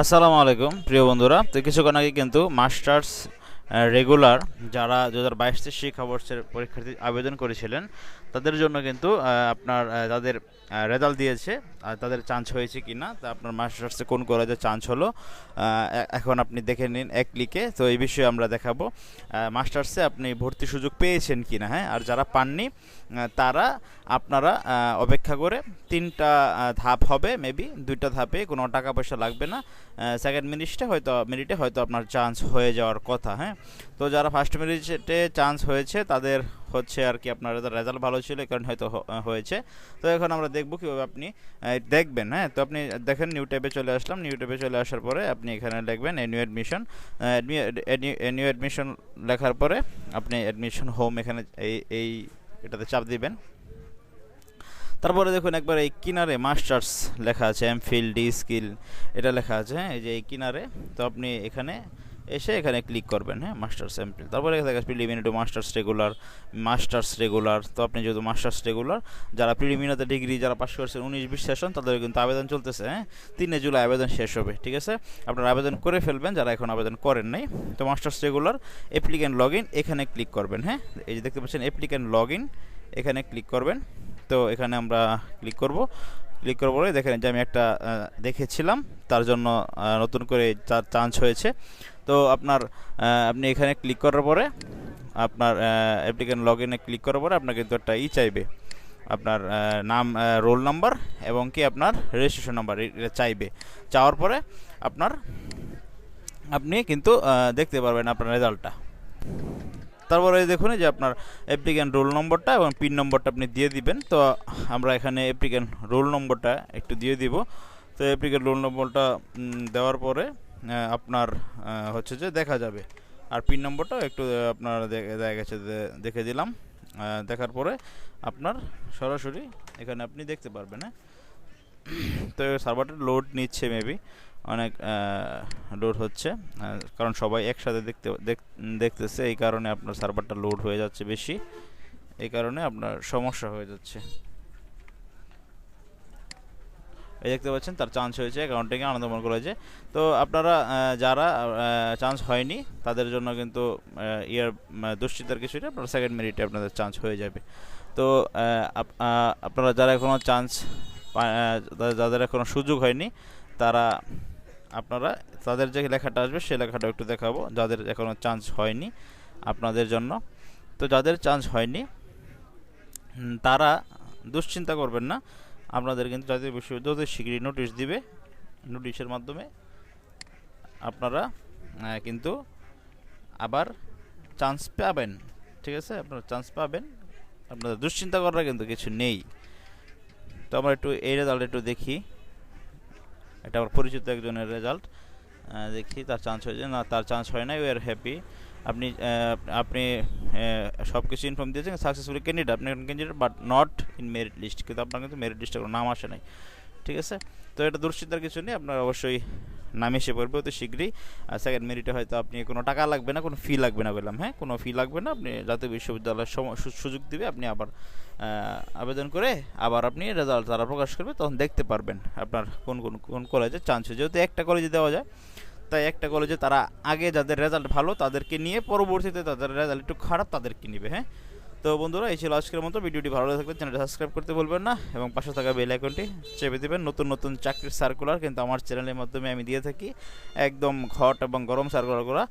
আসসালামু আলাইকুম প্রিয় বন্ধুরা। তো কিছুক্ষণ আগে কিন্তু মাস্টার্স রেগুলার যারা দু হাজার বাইশ শিক্ষাবর্ষের পরীক্ষার্থী আবেদন করেছিলেন, তাদের জন্য কিন্তু আপনার তাদের রেজাল্ট দিয়েছে। আর তাদের চান্স হয়েছে কি না তা আপনার মাস্টার্সে কোন কলেজে চান্স হলো এখন আপনি দেখে নিন এক ক্লিকে তো এই বিষয়ে আমরা দেখাবো মাস্টার্সে আপনি ভর্তি সুযোগ পেয়েছেন কি না হ্যাঁ? আর যারা পাননি তারা আপনারা অপেক্ষা করে তিনটা ধাপ হবে মেবি দুইটা ধাপে, কোনো টাকা পয়সা লাগবে না। সেকেন্ড মিনিটে হয়তো মিনিটে হয়তো আপনার চান্স হয়ে যাওয়ার কথা হ্যাঁ? তো যারা ফার্স্ট মিনিটে চান্স হয়েছে, তাদের হচ্ছে আর কি আপনার রেজাল্ট ভালো ছিল কারণে হয়তো হয়েছে। তো এখন আমরা দেখব কীভাবে আপনি দেখবেন হ্যাঁ? তো আপনি দেখেন নিউ ট্যাবে চলে আসলাম। নিউ ট্যাবে চলে আসার পরে আপনি এখানে লিখবেন নিউ অ্যাডমিশন নিউ অ্যাডমিশন লেখার পরে আপনি অ্যাডমিশন হোম এখানে এই এই এটাতে চাপ দিবেন। তারপরে দেখুন একবার এই কিনারে মাস্টার্স লেখা আছে এম ফিল ডি স্কিল এটা লেখা আছে হ্যাঁ? এই যে এই কিনারে, তো আপনি এখানে এসে এখানে ক্লিক করবেন হ্যাঁ? মাস্টার্স এম ফিল তারপরে দেখা যাচ্ছে preliminary masters regular masters regular তো আপনি যেহেতু মাস্টার্স রেগুলার যারা প্রিলিমিনারিতে ডিগ্রি যারা পাশ করছেন উনিশ বিশ সেশন তাদের কিন্তু আবেদন চলতেছে হ্যাঁ? তিনে জুলাই আবেদন শেষ হবে, ঠিক আছে? আপনারা আবেদন করে ফেলবেন, যারা এখন আবেদন করেন নাই। তো masters regular applicant log in এখানে ক্লিক করবেন হ্যাঁ? এই যে দেখতে পাচ্ছেন অ্যাপ্লিক্যান্ট লগ ইন এখানে ক্লিক করবেন। তো এখানে আমরা ক্লিক করব। ক্লিক করার পরে দেখেন যে আমি একটা দেখেছিলাম, তার জন্য নতুন করে চান্স হয়েছে। তো আপনার আপনি এখানে ক্লিক করার পরে, আপনার অ্যাপ্লিকেন্ট লগ ইনে ক্লিক করার পরে আপনার কিন্তু একটা ই চাইবে। আপনার নাম রোল নাম্বার এবং কি আপনার রেজিস্ট্রেশন নাম্বার এটা চাইবে। চাওয়ার পরে আপনার, আপনি কিন্তু দেখতে পারবেন আপনার রেজাল্টটা তারপরে দেখুন যে আপনার অ্যাপ্লিক্যান্ট রোল নম্বরটা এবং পিন নম্বরটা আপনি দিয়ে দিবেন। তো আমরা এখানে অ্যাপ্লিক্যান্ট রোল নম্বরটা একটু দিয়ে দিব। তো অ্যাপ্লিক্যান্ট রোল নম্বরটা দেওয়ার পরে আপনার হচ্ছে যে দেখা যাবে। আর পিন নম্বরটাও একটু আপনার দেখা গেছে দেখে দিলাম। দেখার পরে আপনার সরাসরি এখানে আপনি দেখতে পারবেন হ্যাঁ? তো সার্ভারটা লোড নিচ্ছে মেবি অনেক লোড হচ্ছে কারণ সবাই একসাথে দেখতে দেখতেছে, এই কারণে আপনার সার্ভারটা লোড হয়ে যাচ্ছে বেশি, এই কারণে আপনার সমস্যা হয়ে যাচ্ছে। এই দেখতে পাচ্ছেন, তার চান্স হয়েছে অ্যাকাউন্টিংয়ে আনন্দমন কলেজে তো আপনারা যারা চান্স হয়নি, তাদের জন্য কিন্তু ইয়ার দুশ্চিন্তার কিছু নেই আপনার সেকেন্ড মেরিটে আপনাদের চান্স হয়ে যাবে। তো আপনারা যারা এখনও চান্স যাদের এখনও সুযোগ হয়নি, তারা, আপনারা, তাদের যে লেখাটা আসবে সেই লেখাটা একটু দেখাবো। যাদের এখনও চান্স হয়নি আপনাদের জন্য। তো যাদের চান্স হয়নি তারা দুশ্চিন্তা করবেন না। আপনাদের কিন্তু জাতীয় বিশ্ববিদ্যালয় শীঘ্রই নোটিশ দিবে। নোটিশের মাধ্যমে আপনারা কিন্তু আবার চান্স পাবেন। ঠিক আছে? আপনারা চান্স পাবেন। আপনাদের দুশ্চিন্তা করার কিন্তু কিছু নেই। তো আমরা একটু এই রেজাল্ট একটু দেখি। এটা আমার পরিচিত একজনের রেজাল্ট দেখি তার চান্স হয়েছে। না, তার চান্স হয় না ইউ আর হ্যাপি আপনি আপনি সব কিছু ইনফর্ম দিয়েছেন। সাকসেসফুলি ক্যান্ডিডেট আপনি candidate but not in merit list কিন্তু আপনার কিন্তু মেরিট লিস্টে কোনো নাম আসে নাই। ঠিক আছে? তো এটা দুশ্চিন্তার কিছু নেই, আপনার অবশ্যই নাম এসে পড়বে অতি শীঘ্রই। আর সেকেন্ড মেরিটে হয়তো আপনি কোনো টাকা লাগবে না, কোনো ফি লাগবে না বললাম হ্যাঁ? কোনো ফি লাগবে না, আপনি জাতীয় বিশ্ববিদ্যালয়ের সুযোগ দিবে, আপনি আবার আবেদন করে আবার আপনি রেজাল্ট তারা প্রকাশ করবে, তখন দেখতে পারবেন আপনার কোন কোন কোন কলেজে চান্স যেহেতু একটা কলেজে দেওয়া যায়, তাই একটা কলেজে তারা আগে যাদের রেজাল্ট ভালো তাদেরকে নিয়ে পরবর্তীতে তাদের রেজাল্ট একটু খারাপ তাদেরকে নিবে হ্যাঁ? তো বন্ধুরা এই ছিল আজকের মতো। ভিডিওটি ভালো লাগলে থাকবে চ্যানেলটি সাবস্ক্রাইব করতে বলবেন না এবং পাশে থাকা বেল আইকনটি চেপে দেবেন। নতুন নতুন চাকরির সার্কুলার কিন্তু আমার চ্যানেলের মাধ্যমে আমি দিয়ে থাকি। একদম হট এবং গরম সার্কুলারগুলো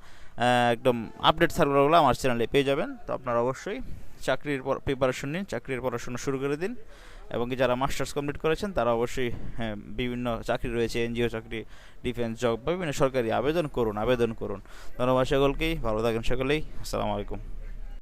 একদম আপডেট সার্কুলারগুলো আমার চ্যানেলে পেয়ে যাবেন। তো আপনারা অবশ্যই চাকরির প্রিপারেশন নিন চাকরির পড়াশোনা শুরু করে দিন এবং যারা মাস্টার্স কমপ্লিট করেছেন তারা অবশ্যই হ্যাঁ, বিভিন্ন চাকরি রয়েছে এনজিও চাকরি ডিফেন্স জব বিভিন্ন সরকারি আবেদন করুন আবেদন করুন। ধন্যবাদ সকলকেই ভালো থাকেন সকলেই আসসালামু আলাইকুম।